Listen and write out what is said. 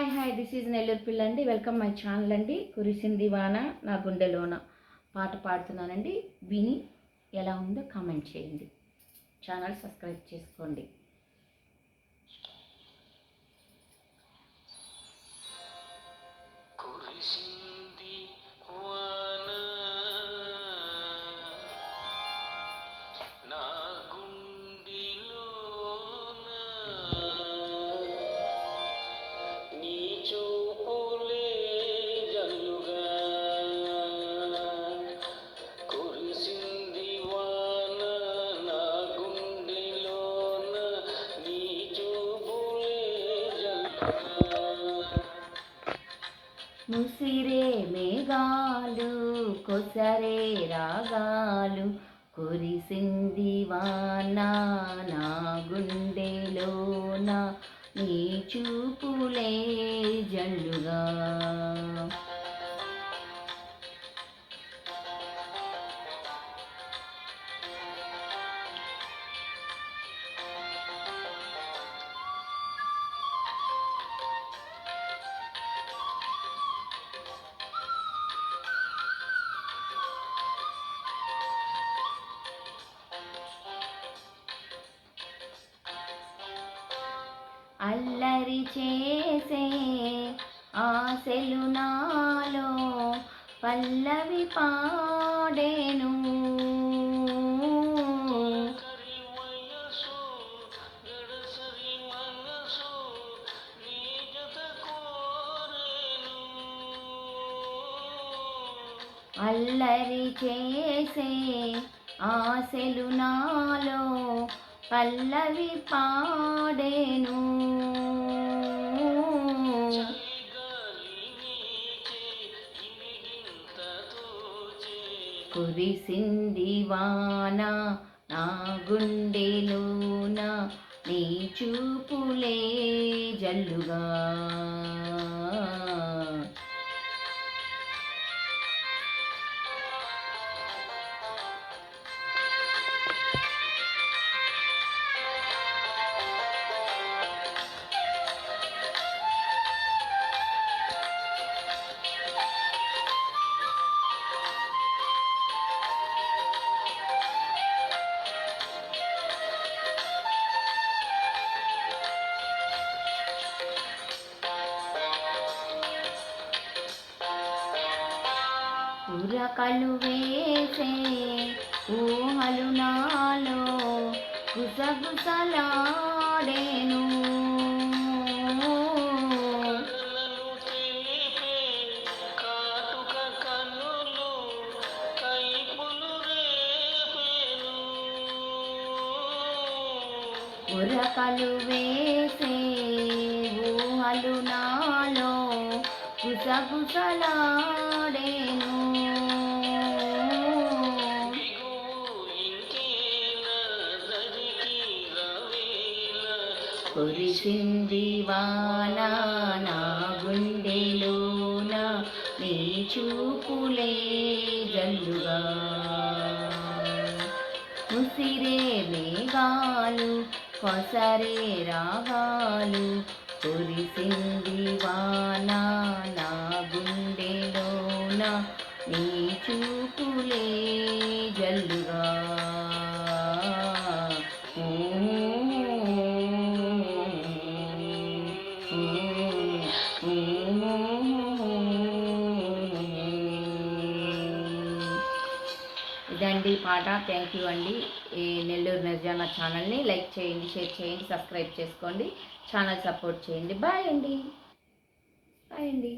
Hi hi this is Nellore పిల్ల అండి welcome my channel అండి. కురిసింది వాన నా గుండెలోన పాట పాడుతున్నానండి. విని ఎలా ఉందో కామెంట్ చేయండి. ఛానల్ సబ్స్క్రైబ్ చేసుకోండి. కురిసింది ముసిరే మేఘాలు కొసరే రాగాలు కురిసింది వానా నా గుండెలోన నీ చూపులే జల్లుగా. అల్లరి చేసే ఆశలు నాలో పల్లవి పాడేను. అల్లరి చేసే ఆశలు నాలో పల్లవి పాడేను. కురిసింది వాన నా గుండెలోన నీ చూపులే జల్లుగా. కలు వేసే ఊహలు నాలో గుసగుసలాడేను. ఉరకలు వేసే ఊహలు నాలో గుసగుసలాడేను. కురిసింది వాన నా గుండెలోన నీ చూపులే జల్లుగా. ముసిరే మేఘాలు కొసరే రాగాలు కురిసింది వాన నా గుండెలోన నీ చూపులే జల్లుగా. ఇదండి పాట. థ్యాంక్ యూ అండి. ఈ నెల్లూరు నిర్జాన ఛానల్ని లైక్ చేయండి షేర్ చేయండి సబ్స్క్రైబ్ చేసుకోండి. ఛానల్ సపోర్ట్ చేయండి. బాయ్ అండి. బాయ్ అండి.